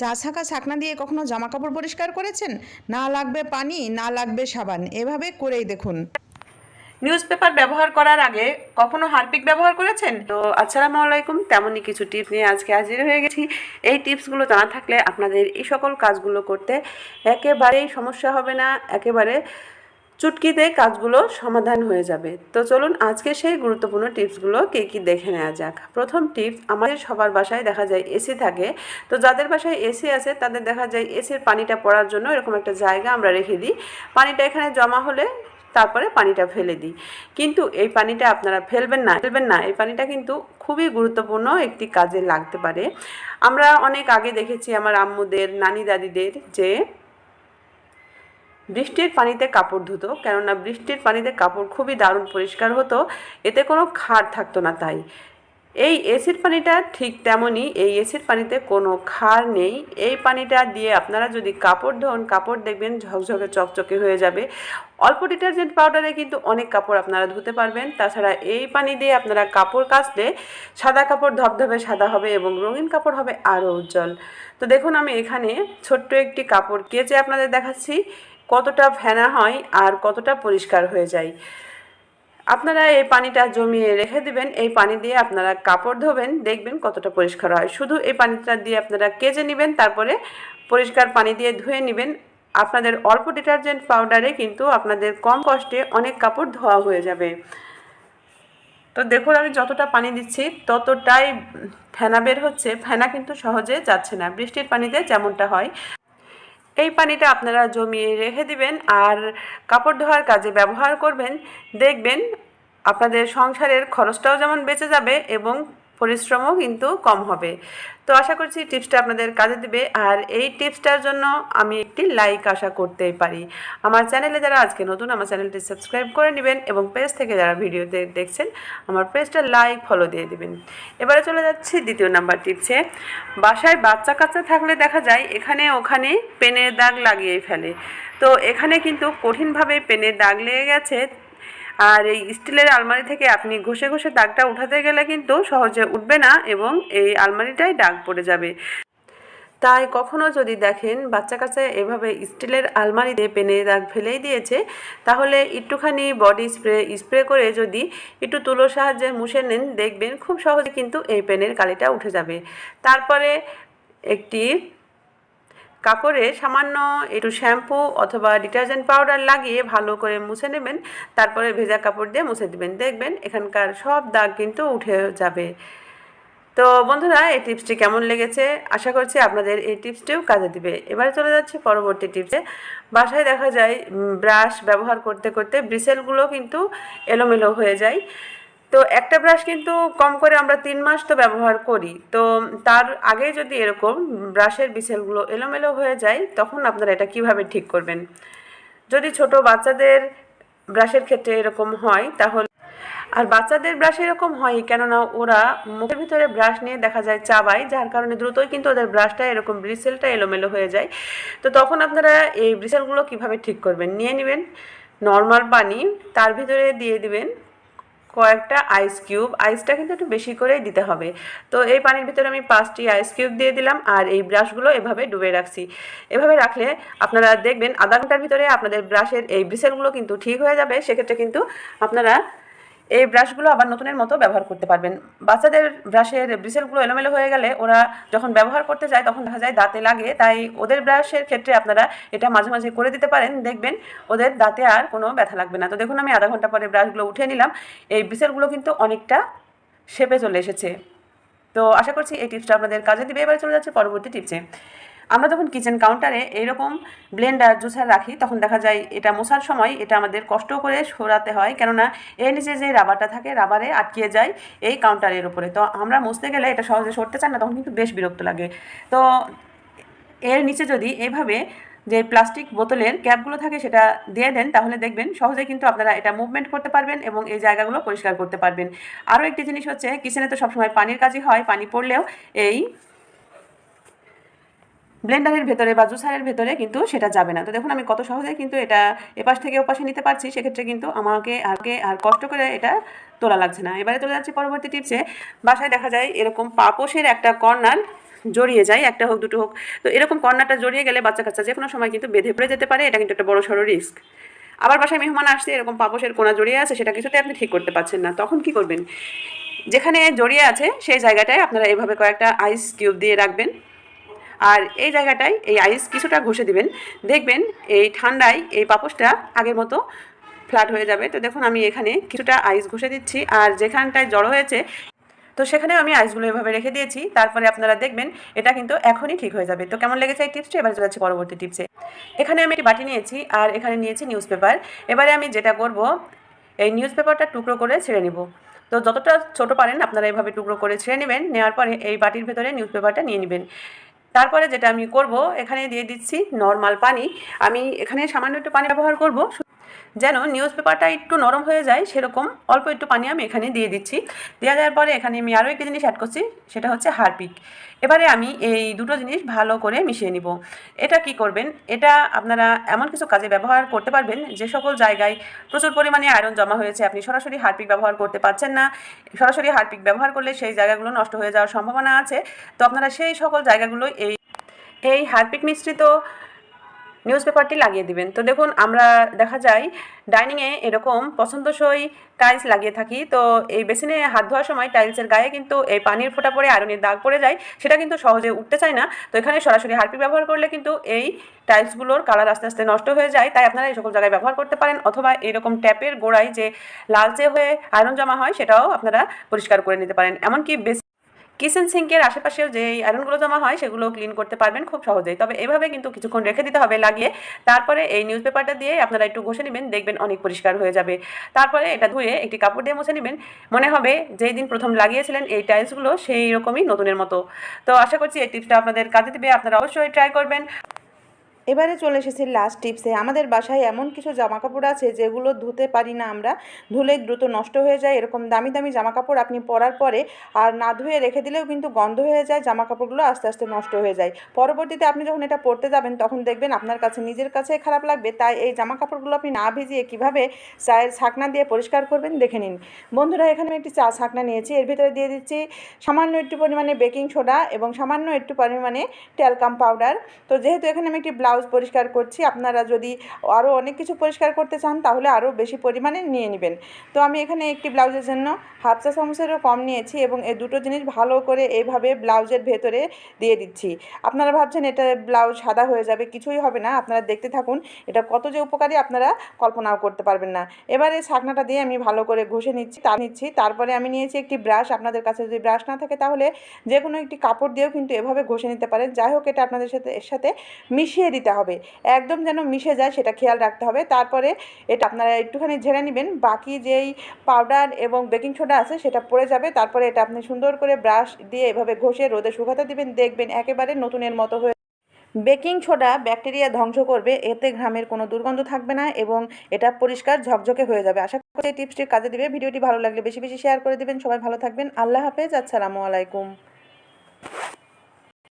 চা ছাঁকা ছাকনা দিয়ে কখনো জামা কাপড় পরিষ্কার করেছেন? না লাগবে পানি না লাগবে সাবান। এভাবে করেই দেখুন। নিউজ পেপার ব্যবহার করার আগে কখনো হারপিক ব্যবহার করেছেন? তো আসসালামু আলাইকুম তেমনই কিছু টিপস নিয়ে আজকে হাজির হয়ে গেছি। এই টিপসগুলো জানা থাকলে আপনাদের এই সকল কাজগুলো করতে একেবারেই সমস্যা হবে না একেবারে চুটকিতে কাজগুলো সমাধান হয়ে যাবে। তো চলুন আজকে সেই গুরুত্বপূর্ণ টিপসগুলো কে কী দেখে নেওয়া যাক। প্রথম টিপস, আমাদের সবার বাসায় দেখা যায় এসি থাকে। তো যাদের বাসায় এসি আছে, তাদের দেখা যায় এসির পানিটা পড়ার জন্য এরকম একটা জায়গা আমরা রেখে দিই। পানিটা এখানে জমা হলে তারপরে পানিটা ফেলে দিই। কিন্তু এই পানিটা আপনারা ফেলবেন না ফেলবেন না। এই পানিটা কিন্তু খুবই গুরুত্বপূর্ণ একটি কাজে লাগতে পারে। আমরা অনেক আগে দেখেছি আমার আম্মুদের নানি দাদিদের যে বৃষ্টির পানিতে কাপড় ধুতো, কেননা বৃষ্টির পানিতে কাপড় খুবই দারুণ পরিষ্কার হতো, এতে কোনো খার থাকতো না তাই। এই এসির পানিটা ঠিক তেমনই, এই এসির পানিতে কোনো খার নেই। এই পানিটা দিয়ে আপনারা যদি কাপড় ধোন, কাপড় দেখবেন ঝকঝকে, চকচকে হয়ে যাবে। অল্প ডিটারজেন্ট পাউডারে কিন্তু অনেক কাপড় আপনারা ধুতে পারবেন। তাছাড়া এই পানি দিয়ে আপনারা কাপড় কাচলে সাদা কাপড় ধবধবে সাদা হবে এবং রঙিন কাপড় হবে আরও উজ্জ্বল। তো দেখুন আমি এখানে ছোট্ট একটি কাপড় কেচে আপনাদের দেখাচ্ছি। কতটা ফেনা হয় আর কতটা পরিষ্কার হয়ে যায়। আপনারা এই পানিটা জমিয়ে রেখে দিবেন, এই পানি দিয়ে আপনারা কাপড় ধোবেন, দেখবেন কতটা পরিষ্কার হয়। শুধু এই পানিটা দিয়ে আপনারা কেজে নেবেন, তারপরে পরিষ্কার পানি দিয়ে ধুয়ে নেবেন। আপনাদের অল্প ডিটারজেন্ট পাউডারে কিন্তু আপনাদের কম কষ্টে অনেক কাপড় ধোয়া হয়ে যাবে। তো দেখুন, আমি যতটা পানি দিচ্ছি, ততটাই ফেনা বের হচ্ছে। ফেনা কিন্তু সহজে যাচ্ছে না। বৃষ্টির পানিতে যেমনটা হয় এই পানিটা আপনারা জমিয়ে রেখে দিবেন আর কাপড় ধোয়ার কাজে ব্যবহার করবেন, দেখবেন আপনাদের সংসারের খরচটাও যেমন বেঁচে যাবে এবং পরিশ্রমও কিন্তু কম হবে। তো আশা করছি টিপসটা আপনাদের কাজে দেবে। আর এই টিপসটার জন্য আমি একটি লাইক আশা করতেই পারি। আমার চ্যানেলে যারা আজকে নতুন, আমার চ্যানেলটি সাবস্ক্রাইব করে নেবেন এবং পেজ থেকে যারা ভিডিওতে দেখছেন, আমার পেজটা লাইক, ফলো দিয়ে দিবেন। এবারে চলে যাচ্ছি দ্বিতীয় নাম্বার টিপসে। বাসায় বাচ্চা কাচ্চা থাকলে দেখা যায় এখানে ওখানে পেনের দাগ লাগিয়ে ফেলে। তো এখানে কিন্তু কঠিনভাবে পেনের দাগ লেগে গেছে। আর এই স্টিলের আলমারি থেকে আপনি ঘষে ঘষে দাগটা উঠাতে গেলে কিন্তু সহজে উঠবে না এবং এই আলমারিটাই দাগ পড়ে যাবে। তাই কখনো যদি দেখেন বাচ্চা কাছে এভাবে স্টিলের আলমারিতে পেনে দাগ ফেলেই দিয়েছে, তাহলে একটুখানি বডি স্প্রে স্প্রে করে যদি একটু তুলোর সাহায্যে মুছে নেন, দেখবেন খুব সহজে কিন্তু এই পেনের কালিটা উঠে যাবে। তারপরে একটি কাপড়ে সামান্য একটু শ্যাম্পু অথবা ডিটারজেন্ট পাউডার লাগিয়ে ভালো করে মুছে নেবেন। তারপরে ভেজা কাপড় দিয়ে মুছে দেবেন। দেখবেন এখানকার সব দাগ কিন্তু উঠে যাবে। তো বন্ধুরা, এই টিপসটি কেমন লেগেছে? আশা করছি আপনাদের এই টিপসটিও কাজে দিবে। এবারে চলে যাচ্ছে পরবর্তী টিপসে। বাসায় দেখা যায় ব্রাশ ব্যবহার করতে করতে ব্রিসেলগুলো কিন্তু এলোমেলো হয়ে যায়। তো একটা ব্রাশ কিন্তু কম করে আমরা তিন মাস তো ব্যবহার করি। তো তার আগে যদি এরকম ব্রাশের বিসেলগুলো এলোমেলো হয়ে যায়, তখন আপনারা এটা কীভাবে ঠিক করবেন? যদি ছোট বাচ্চাদের ব্রাশের ক্ষেত্রে এরকম হয়, তাহলে আর বাচ্চাদের ব্রাশ এরকম হয় কেননা ওরা মুখের ভিতরে ব্রাশ নিয়ে দেখা যায় চাবায়, যার কারণে দ্রুতই কিন্তু ওদের ব্রাশটা এরকম ব্রিসেলটা এলোমেলো হয়ে যায়। তো তখন আপনারা এই ব্রিসেলগুলো কীভাবে ঠিক করবেন? নিয়ে নেবেন নর্মাল পানি, তার ভিতরে দিয়ে দিবেন কয়েকটা আইস কিউব আইসটা কিন্তু একটু বেশি করেই দিতে হবে। তো এই পানির ভিতরে আমি পাঁচটি আইস কিউব দিয়ে দিলাম আর এই ব্রাশগুলো এভাবে ডুবে রাখছি। এভাবে রাখলে আপনারা দেখবেন আধা ঘণ্টার ভিতরে আপনাদের ব্রাশের এই ব্রিসেলগুলো কিন্তু ঠিক হয়ে যাবে। সেক্ষেত্রে কিন্তু আপনারা এই ব্রাশগুলো আবার নতুনের মতো ব্যবহার করতে পারবেন। বাচ্চাদের ব্রাশের ব্রিসেলগুলো এলোমেলো হয়ে গেলে ওরা যখন ব্যবহার করতে যায় তখন দেখা যায় দাঁতে লাগে, তাই ওদের ব্রাশের ক্ষেত্রে আপনারা এটা মাঝে মাঝে করে দিতে পারেন। দেখবেন ওদের দাঁতে আর কোনো ব্যথা লাগবে না। তো দেখুন, আমি আধা ঘণ্টা পরে ব্রাশগুলো উঠে নিলাম। এই ব্রিসেলগুলো কিন্তু অনেকটা শেপে চলে এসেছে। তো আশা করছি এই টিপসটা আপনাদের কাজে দিবে। এবারে চলে যাচ্ছে পরবর্তী টিপসে আমরা যখন কিচেন কাউন্টারে এইরকম ব্লেন্ডার জুসার রাখি, তখন দেখা যায় এটা মোছার সময় এটা আমাদের কষ্ট করে সরাতে হয়। কেননা এর নিচে যে রাবারটা থাকে, রাবারে আটকিয়ে যায় এই কাউন্টারের উপরে। তো আমরা মুছতে গেলে এটা সহজে সরতে চান না, তখন কিন্তু বেশ বিরক্ত লাগে। তো এর নিচে যদি এভাবে যে প্লাস্টিক বোতলের ক্যাপগুলো থাকে সেটা দিয়ে দেন, তাহলে দেখবেন সহজে কিন্তু আপনারা এটা মুভমেন্ট করতে পারবেন এবং এই জায়গাগুলো পরিষ্কার করতে পারবেন। আরও একটি জিনিস হচ্ছে কিচেনে তো সবসময় পানির কাজই হয়, পানি পড়লেও এই ব্লেন্ডারের ভেতরে বা জুসারের ভেতরে কিন্তু সেটা যাবে না। তো দেখুন, আমি কত সহজে কিন্তু এটা এপাশ থেকে ওপাশে নিতে পারছি, সেক্ষেত্রে কিন্তু আমাকে আগে আর কষ্ট করে এটা তোলা লাগছে না। এবারে চলে যাচ্ছি পরবর্তী টিপসে বাসায় দেখা যায় এরকম পাপোশের একটা কর্নার জড়িয়ে যায়, একটা হোক, দুটো হোক। তো এরকম কর্নারটা জড়িয়ে গেলে বাচ্চা কাচ্চা যে কোনো সময় কিন্তু বেঁধে পড়ে যেতে পারে, এটা কিন্তু একটা বড় সড়ো রিস্ক আবার বাসায় মেহমান আসছে, এরকম পাপোশের কোনা জড়িয়ে আছে, সেটা কিছুতে আপনি ঠিক করতে পারছেন না। তখন কি করবেন? যেখানে জড়িয়ে আছে, সেই জায়গাটায় আপনারা এভাবে কয়েকটা আইস কিউব দিয়ে রাখবেন। আর এই জায়গাটায় এই আইস কিছুটা ঘষে দিবেন। দেখবেন এই ঠান্ডায় এই পাপোশটা আগের মতো ফ্ল্যাট হয়ে যাবে। তো দেখুন, আমি এখানে কিছুটা আইস ঘষে দিচ্ছি। আর যেখানটায় জড়ো হয়েছে, তো সেখানে আমি আইসগুলো এভাবে রেখে দিয়েছি। তারপরে আপনারা দেখবেন, এটা কিন্তু এখনই ঠিক হয়ে যাবে। তো কেমন লেগেছে এই টিপসটা? এবার চলে যাচ্ছে পরবর্তী টিপসে। এখানে আমি একটি বাটি নিয়েছি আর এখানে নিয়েছি নিউজ পেপার এবারে আমি যেটা করব, এই নিউজ পেপারটা টুকরো করে ছেড়ে নিব। তো যতটা ছোট পারেন, আপনারা এভাবে টুকরো করে ছেড়ে নেবেন। নেওয়ার পরে এই বাটির ভেতরে নিউজ পেপারটা নিয়ে নেবেন। তারপরে যেটা আমি করব, এখানে দিয়ে দিচ্ছি নর্মাল পানি। আমি এখানে সামান্য একটু পানি ব্যবহার করব। যেন নিউজ পেপারটা একটু নরম হয়ে যায়, সেরকম অল্প একটু পানি আমি এখানে দিয়ে দিচ্ছি। দেওয়া দেওয়ার পরে এখানে আমি আরও একটি জিনিস অ্যাড করছি, সেটা হচ্ছে হারপিক। এবারে আমি এই দুটো জিনিস ভালো করে মিশিয়ে নিব। এটা কি করবেন? এটা আপনারা এমন কিছু কাজে ব্যবহার করতে পারবেন, যে সকল জায়গায় প্রচুর পরিমাণে আয়রন জমা হয়েছে, আপনি সরাসরি হারপিক ব্যবহার করতে পারছেন না। সরাসরি হারপিক ব্যবহার করলে সেই জায়গাগুলো নষ্ট হয়ে যাওয়ার সম্ভাবনা আছে। তো আপনারা সেই সকল জায়গাগুলো এই এই হারপিক মিশ্রিত নিউজ পেপারটি লাগিয়ে দিবেন। তো দেখুন, আমরা দেখা যায় ডাইনিংয়ে এরকম পছন্দসই টাইলস লাগিয়ে থাকি। তো এই বেসিনে হাত ধোয়ার সময় টাইলসের গায়ে কিন্তু এই পানির ফোঁটা পড়ে, আয়রনের দাগ পড়ে যায়, সেটা কিন্তু সহজে উঠতে চায় না। তো এখানে সরাসরি হারপিক ব্যবহার করলে কিন্তু এই টাইলসগুলোর কালার আস্তে আস্তে নষ্ট হয়ে যায়। তাই আপনারা এই সকল জায়গায় ব্যবহার করতে পারেন। অথবা এরকম ট্যাপের গোড়ায় যে লালচে হয়ে আয়রন জমা হয়, সেটাও আপনারা পরিষ্কার করে নিতে পারেন। এমনকি বেশ কিচেন সিঙ্কের আশেপাশেও যে আয়রনগুলো জমা হয় সেগুলো ক্লিন করতে পারবেন খুব সহজেই। তবে এভাবে কিন্তু কিছুক্ষণ রেখে দিতে হবে লাগিয়ে। তারপরে এই নিউজ পেপারটা দিয়ে আপনারা একটু ঘষে নেবেন, দেখবেন অনেক পরিষ্কার হয়ে যাবে। তারপরে এটা ধুয়ে একটি কাপড় দিয়ে মুছে নেবেন। মনে হবে যেই দিন প্রথম লাগিয়েছিলেন, এই টাইলসগুলো সেই রকমই নতুনের মতো। তো আশা করছি এই টিপসটা আপনাদের কাজে দিবে। আপনারা অবশ্যই ট্রাই করবেন। এবারে চলে এসেছি লাস্ট টিপসে আমাদের বাসায় এমন কিছু জামা কাপড় আছে যেগুলো ধুতে পারি না আমরা। ধুলে দ্রুত নষ্ট হয়ে যায়, এরকম দামি দামি জামা কাপড় আপনি পরার পরে আর না ধুয়ে রেখে দিলেও কিন্তু গন্ধ হয়ে যায় জামা কাপড়গুলো আস্তে আস্তে নষ্ট হয়ে যায়। পরবর্তীতে আপনি যখন এটা পরতে যাবেন, তখন দেখবেন আপনার কাছে নিজের কাছে খারাপ লাগবে। তাই এই জামা কাপড়গুলো আপনি না ভিজিয়ে কীভাবে চায়ের ছাকনা দিয়ে পরিষ্কার করবেন দেখে নিন। বন্ধুরা, এখানে একটি চা ছাকনা নিয়েছি। এর ভিতরে দিয়ে দিচ্ছি সামান্য একটু পরিমাণে বেকিং সোডা এবং সামান্য একটু পরিমাণে ট্যালকাম পাউডার তো যেহেতু এখানে আমি একটি ব্লাউজ পরিষ্কার করছি, আপনারা যদি আরও অনেক কিছু পরিষ্কার করতে চান তাহলে আরও বেশি পরিমাণে নিয়ে নেবেন। তো আমি এখানে একটি ব্লাউজের জন্য হাফ চা চামচেরও কম নিয়েছি এবং এই দুটো জিনিস ভালো করে এইভাবে ব্লাউজের ভেতরে দিয়ে দিচ্ছি। আপনারা ভাবছেন এটা ব্লাউজ সাদা হয়ে যাবে, কিছুই হবে না, আপনারা দেখতে থাকুন, এটা কত যে উপকারী আপনারা কল্পনাও করতে পারবেন না। এবারে ছাকনাটা দিয়ে আমি ভালো করে ঘষে নিচ্ছি তা নিচ্ছি, তারপরে আমি নিয়েছি একটি ব্রাশ, আপনাদের কাছে যদি ব্রাশ না থাকে তাহলে যে কোনো একটি কাপড় দিয়েও কিন্তু এভাবে ঘষে নিতে পারেন। যাই হোক, এটা আপনাদের সাথে, এর সাথে মিশিয়ে দিতে হবে। একদম যেন মিশে যায় সেটা খেয়াল রাখতে হবে। তারপরে এটা আপনারা একটুখানি ঝেড়ে নেবেন। বাকি যেই পাউডার এবং বেকিং সোডা আছে সেটা পড়ে যাবে। তারপরে এটা আপনি সুন্দর করে ব্রাশ দিয়ে এভাবে ঘষে রোদে শুকাতে দিবেন। দেখবেন একেবারে নতুনের মতো হয়ে বেকিং সোডা ব্যাকটেরিয়া ধ্বংস করবে। এতে ঘামের কোনো দুর্গন্ধ থাকবে না এবং এটা পরিষ্কার ঝকঝকে হয়ে যাবে। আশা করি টিপসটি কাজে দিবে। ভিডিওটি ভালো লাগলে বেশি বেশি শেয়ার করে দিবেন। সবাই ভালো থাকবেন। আল্লাহ হাফেজ। আসসালামু আলাইকুম।